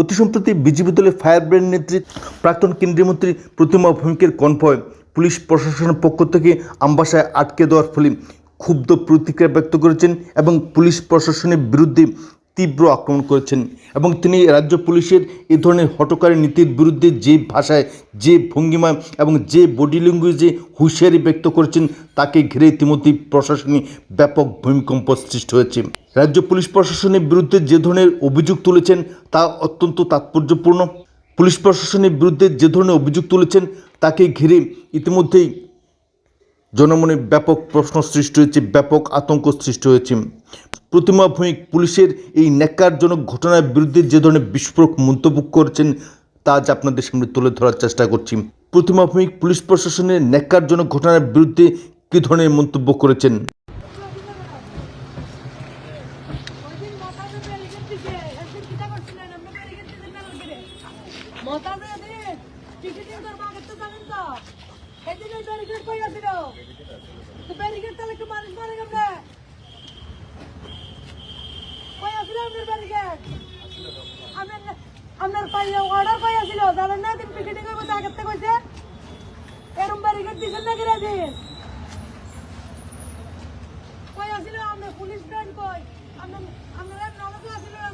অতি সম্প্রতি বিজেপি দলের ফায়ার ব্র্যান্ড নেত্রী, প্রাক্তন কেন্দ্রীয় মন্ত্রী প্রতিমা ভৌমিকের কনভয় পুলিশ প্রশাসনের পক্ষ থেকে আমবাসায় আটকে দেওয়ার ফলে ক্ষুব্ধ প্রতিক্রিয়া ব্যক্ত করেছেন এবং পুলিশ প্রশাসনের বিরুদ্ধে তীব্র আক্রমণ করেছেন এবং তিনি রাজ্য পুলিশের এ ধরনের হটকারী নীতির বিরুদ্ধে যে ভাষায়, যে ভঙ্গিমা এবং যে বডি ল্যাঙ্গুয়েজে হুঁশিয়ারি ব্যক্ত করেছেন, তাকে ঘিরে ইতিমধ্যেই প্রশাসনে ব্যাপক ভূমিকম্প সৃষ্টি হয়েছে। রাজ্য পুলিশ প্রশাসনের বিরুদ্ধে যে ধরনের অভিযোগ তুলেছেন, তা অত্যন্ত তাৎপর্যপূর্ণ। পুলিশ প্রশাসনের বিরুদ্ধে যে ধরনের অভিযোগ তুলেছেন, তাকে ঘিরে ইতিমধ্যেই জনমনে ব্যাপক প্রশ্ন সৃষ্টি হয়েছে, ব্যাপক আতঙ্ক সৃষ্টি হয়েছে। প্রতিমা ভৌমিক পুলিশের এই ন্যাক্কারজনক ঘটনার বিরুদ্ধে যে ধরনের বিস্ফোরক মন্তব্য করেছেন, তা আজ আপনাদের সামনে তুলে ধরার চেষ্টা করছি প্রতিমা ভৌমিক পুলিশ প্রশাসনের ন্যাক্কারজনক ঘটনার বিরুদ্ধে কী ধরনের মন্তব্য করেছেন ব্যারিকেড করছিলেন? আপনি ব্যারিকেড দিছেন না আমাকে? মাথাতে এদিন টিকিটিং করব আগে তো জানেন তো? এদিন ওই ব্যারিকেড কই আছিল? তো ব্যারিকেড তাহলে একটু মানুষ মারে কেমনে? কই আছিল আপনার ব্যারিকেড? আপনার- পাইয়ে order কই আছিল? জানেন না এদিন টিকিটিং করব তো থেকে কইছে? এরম ব্যারিকেড দিছেন নাকি রে এদিন? কই ব্যান্ড কই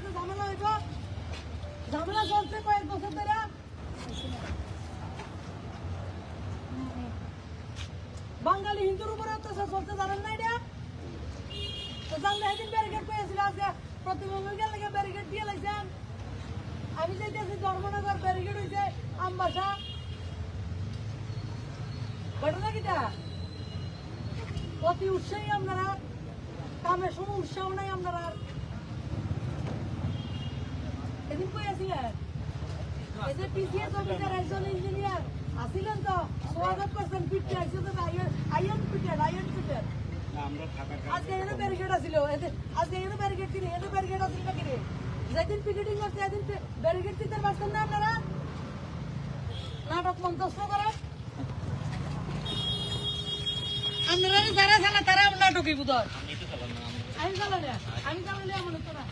যে ঝামেলা ঝামেলা বাঙালি হিন্দুর উপরে চলছে, জানেন না এটা জানলে সেদিন ব্যারিকেড পেয়েছিল আজকে প্রতিবন্ধকের লেগে ব্যারিকেড দিয়ে লাইছেন আমি যাইতেছি ধর্মনগর ব্যারিকেড হয়েছে আমবাসা। ঘটনা কিটা? অতি উৎসাহী আপনারা কামের সময় উৎসাহ নাই আপনারা এদিন কই আছিলেন? এই যে পিসিএস অফিসার একজন ইঞ্জিনিয়ার আসিলেন তো? স্বাগত করছেন পিটে আইসে তো আইএন পিটেড আইএন পিটেড আজকে এনে ব্যারিকেড এতে- আজকে এনে ব্যারিকেড কিনে এনে ব্যারিকেড আছিল না কিনে যেদিন পিকেটিং করছে এদিন ব্যারিকেড দিতে পারছেন না আপনারা? নাটক মন্তব্য করেন। আপনারা যারা চালা তারা নাটকই বুধ আমি চালালে আমি চালালে এমন হতো না।